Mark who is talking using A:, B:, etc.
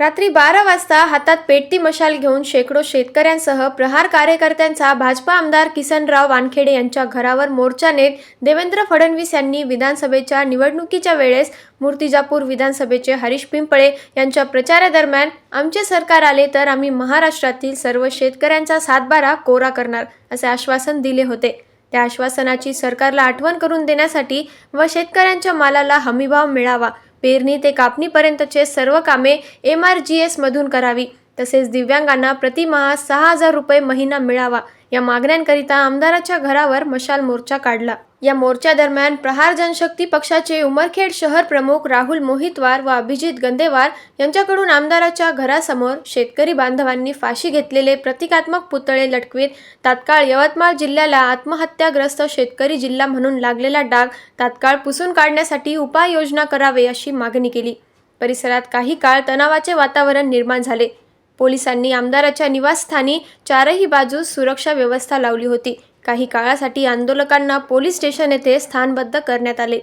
A: रात्री बारा वाजता हातात पेटती मशाल घेऊन शेकडो शेतकऱ्यांसह प्रहार कार्यकर्त्यांचा भाजपा आमदार किसनराव वानखेडे यांच्या घरावर मोर्चा नेत देवेंद्र फडणवीस यांनी विधानसभेच्या निवडणुकीच्या वेळेस मूर्तिजापूर विधानसभेचे हरीश पिंपळे यांच्या प्रचारादरम्यान आमचे सरकार आले तर आम्ही महाराष्ट्रातील सर्व शेतकऱ्यांचा सातबारा कोरा करणार असे आश्वासन दिले होते. त्या आश्वासनाची सरकारला आठवण करून देण्यासाठी व शेतकऱ्यांच्या मालाला हमीभाव मिळावा पेरणी ते कापणीपर्यंतचे सर्व कामे एम आर जी एसमधून करावी. तसेच दिव्यांगांना प्रतिमहा सहा हजार रुपये महिना मिळावा. या मागण्यांकरिता आमदाराच्या घरावर मशाल मोर्चा काढला. या मोर्चा दरम्यान प्रहार जनशक्ती पक्षाचे उमरखेड शहर प्रमुख राहुल मोहितवार व अभिजित गंदेवार यांच्याकडून आमदाराच्या घरासमोर शेतकरी बांधवांनी फाशी घेतलेले प्रतिकात्मक पुतळे लटकवीत तात्काळ यवतमाळ जिल्ह्याला आत्महत्याग्रस्त शेतकरी जिल्हा म्हणून लागलेला डाग तात्काळ पुसून काढण्यासाठी उपाययोजना करावे अशी मागणी केली. परिसरात काही काळ तणावाचे वातावरण निर्माण झाले. पोलिसांनी आमदाराच्या निवासस्थानी चारही बाजूस सुरक्षा व्यवस्था लावली होती. काही काळासाठी आंदोलकांना पोलीस स्टेशन येथे स्थानबद्ध करण्यात आले.